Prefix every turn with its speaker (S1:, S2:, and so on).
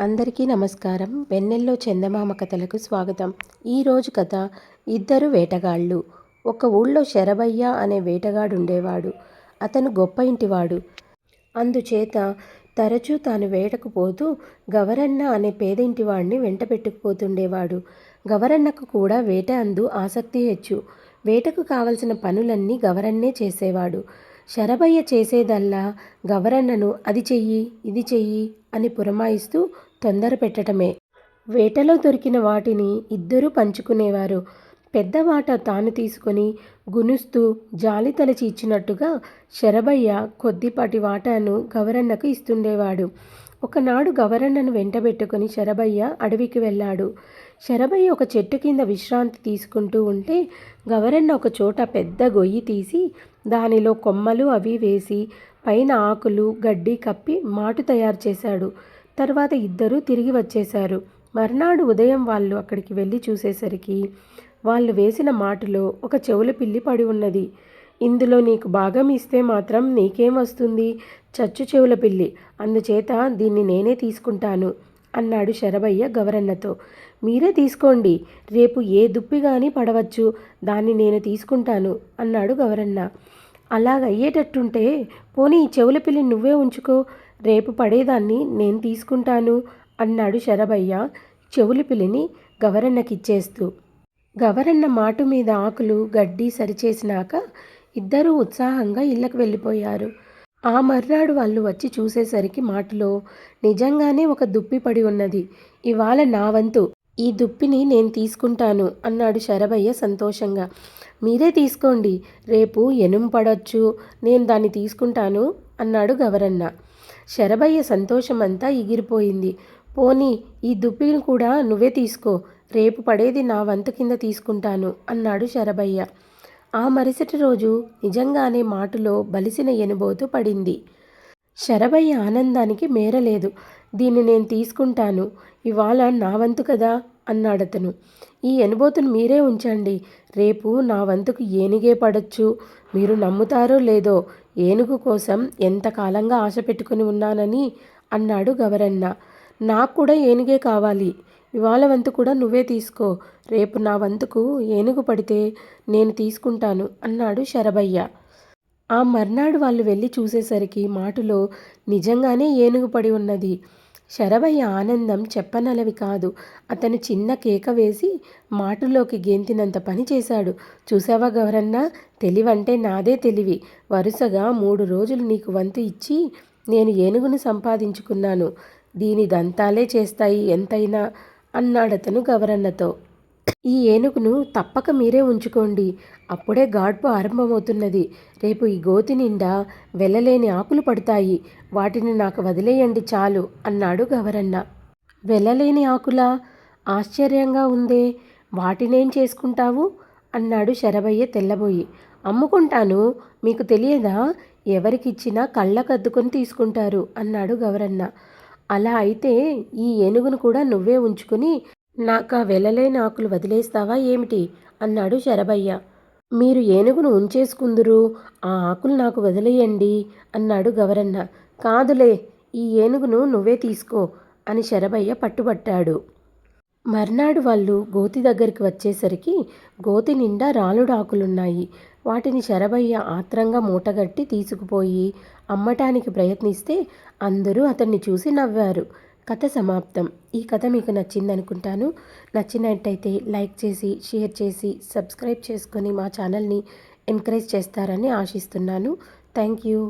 S1: అందరికీ నమస్కారం. వెన్నెల్లో చందమామ కథలకు స్వాగతం. ఈరోజు కథ ఇద్దరు వేటగాళ్ళు. ఒక ఊళ్ళో శరభయ్య అనే వేటగాడు ఉండేవాడు అతను గొప్ప ఇంటివాడు. అందుచేత తరచూ తాను వేటకు పోతూ గవరన్న అనే పేదింటివాడిని వెంట పెట్టుకుపోతుండేవాడు. గవరన్నకు కూడా వేట అందు ఆసక్తి హెచ్చు. వేటకు కావలసిన పనులన్నీ గవరన్నే చేసేవాడు. శరభయ్య చేసేదల్లా గవరన్నను అది చెయ్యి ఇది చెయ్యి అని పురమాయిస్తూ తొందర పెట్టడమే వేటలో దొరికిన వాటిని ఇద్దరూ పంచుకునేవారు. పెద్ద వాట తాను తీసుకొని గునుస్తూ జాలి తలచి ఇచ్చినట్టుగా శరభయ్య కొద్దిపాటి వాటాను గవరన్నకు ఇస్తుండేవాడు. ఒకనాడు గవరన్నను వెంటబెట్టుకుని శరభయ్య అడవికి వెళ్ళాడు. శరభయ్య ఒక చెట్టు కింద విశ్రాంతి తీసుకుంటూ ఉంటే గవరన్న ఒక చోట పెద్ద గొయ్యి తీసి దానిలో కొమ్మలు అవి వేసి పైన ఆకులు గడ్డి కప్పి మాటు తయారు చేశాడు. తర్వాత ఇద్దరూ తిరిగి వచ్చేశారు. మర్నాడు ఉదయం వాళ్ళు అక్కడికి వెళ్ళి చూసేసరికి వాళ్ళు వేసిన మాటలో ఒక చెవుల పిల్లి పడి ఉన్నది. ఇందులో నీకు భాగం ఇస్తే మాత్రం నీకేం వస్తుంది? చచ్చు చెవుల పిల్లి అందుచేత దీన్ని నేనే తీసుకుంటాను అన్నాడు శరభయ్య గవరన్నతో. మీరే తీసుకోండి రేపు ఏ దుప్పి కానీ పడవచ్చు దాన్ని నేను తీసుకుంటాను అన్నాడు గవరన్న. అలాగయ్యేటట్టుంటే పోనీ ఈ చెవుల పిల్లి నువ్వే ఉంచుకో రేపు పడేదాన్ని నేను తీసుకుంటాను అన్నాడు శరభయ్య చెవులు పిల్లిని గవరన్నకిచ్చేస్తూ. గవరన్న మాటు మీద ఆకులు గడ్డి సరిచేసినాక ఇద్దరూ ఉత్సాహంగా ఇళ్ళకు వెళ్ళిపోయారు. ఆ మర్నాడు వాళ్ళు వచ్చి చూసేసరికి మాటలో నిజంగానే ఒక దుప్పి పడి ఉన్నది. ఇవాళ నా వంతు. ఈ దుప్పిని నేను తీసుకుంటాను అన్నాడు శరభయ్య సంతోషంగా. మీరే తీసుకోండి. రేపు ఎనుం పడొచ్చు. నేను దాన్ని తీసుకుంటాను అన్నాడు గవరన్న. శరభయ్య సంతోషమంతా ఎగిరిపోయింది. పోనీ ఈ దుప్పిని కూడా నువ్వే తీసుకో. రేపు పడేది నా వంతు కింద తీసుకుంటాను అన్నాడు శరభయ్య. ఆ మరుసటి రోజు నిజంగానే మాటులో బలిసిన ఎనుబోతు పడింది. శరభయ్య ఆనందానికి మేరలేదు. దీన్ని నేను తీసుకుంటాను. ఇవాళ నా వంతు కదా. అన్నాడతను. ఈ ఎనుబోతును మీరే ఉంచండి. రేపు నా వంతుకు ఏనుగే పడచ్చు. మీరు నమ్ముతారో లేదో ఏనుగు కోసం ఎంతకాలంగా ఆశ పెట్టుకుని ఉన్నానని అన్నాడు గవరన్న. నాకు కూడా ఏనుగే కావాలి. ఇవాళ వంతు కూడా నువ్వే తీసుకో. రేపు నా వంతుకు ఏనుగు పడితే నేను తీసుకుంటాను అన్నాడు శరభయ్య. ఆ మర్నాడు వాళ్ళు వెళ్ళి చూసేసరికి మాటులో నిజంగానే ఏనుగు పడి ఉన్నది. శరభయ్య ఆనందం చెప్పనలవి కాదు. అతను చిన్న కేక వేసి మాటులోకి గెంతినంత పని చేశాడు. చూసావా గవరన్న తెలివంటే నాదే తెలివి. వరుసగా మూడు రోజులు నీకు వంతు ఇచ్చి నేను ఏనుగును సంపాదించుకున్నాను. దీని దంతాలే చేస్తాయి ఎంతైనా అన్నాడతను గవరన్నతో ఈ ఏనుగును తప్పక మీరే ఉంచుకోండి. అప్పుడే గాడ్పు ఆరంభమవుతున్నది. రేపు ఈ గోతి నిండా వెళ్ళలేని ఆకులు పడతాయి. వాటిని నాకు వదిలేయండి చాలు అన్నాడు గవరన్న. వెళ్ళలేని ఆకులా? ఆశ్చర్యంగా ఉందే. వాటినేం చేసుకుంటావు? అన్నాడు శరభయ్య తెల్లబోయి. అమ్ముకుంటాను. మీకు తెలియదా? ఎవరికిచ్చినా కళ్ళకద్దుకొని తీసుకుంటారు అన్నాడు గవరన్న. అలా అయితే ఈ ఏనుగును కూడా నువ్వే ఉంచుకుని నాకా వెళ్ళలేని ఆకులు వదిలేస్తావా ఏమిటి? అన్నాడు శరభయ్య. మీరు ఏనుగును ఉంచేసుకుందురు ఆ ఆకులు నాకు వదిలేయండి అన్నాడు గవరన్న. కాదులే ఈ ఏనుగును నువ్వే తీసుకో అని శరభయ్య పట్టుబట్టాడు. మర్నాడు వాళ్ళు గోతి దగ్గరికి వచ్చేసరికి గోతి నిండా రాలుడాకులున్నాయి వాటిని శరభయ్య ఆత్రంగా మూటగట్టి తీసుకుపోయి అమ్మటానికి ప్రయత్నిస్తే అందరూ అతన్ని చూసి నవ్వారు. కథ సమాప్తం. ఈ కథ మీకు నచ్చింది అనుకుంటాను నచ్చినట్టయితే లైక్ చేసి షేర్ చేసి సబ్స్క్రైబ్ చేసుకొని మా ఛానల్ని ఎంకరేజ్ చేస్తారని ఆశిస్తున్నాను. Thank you.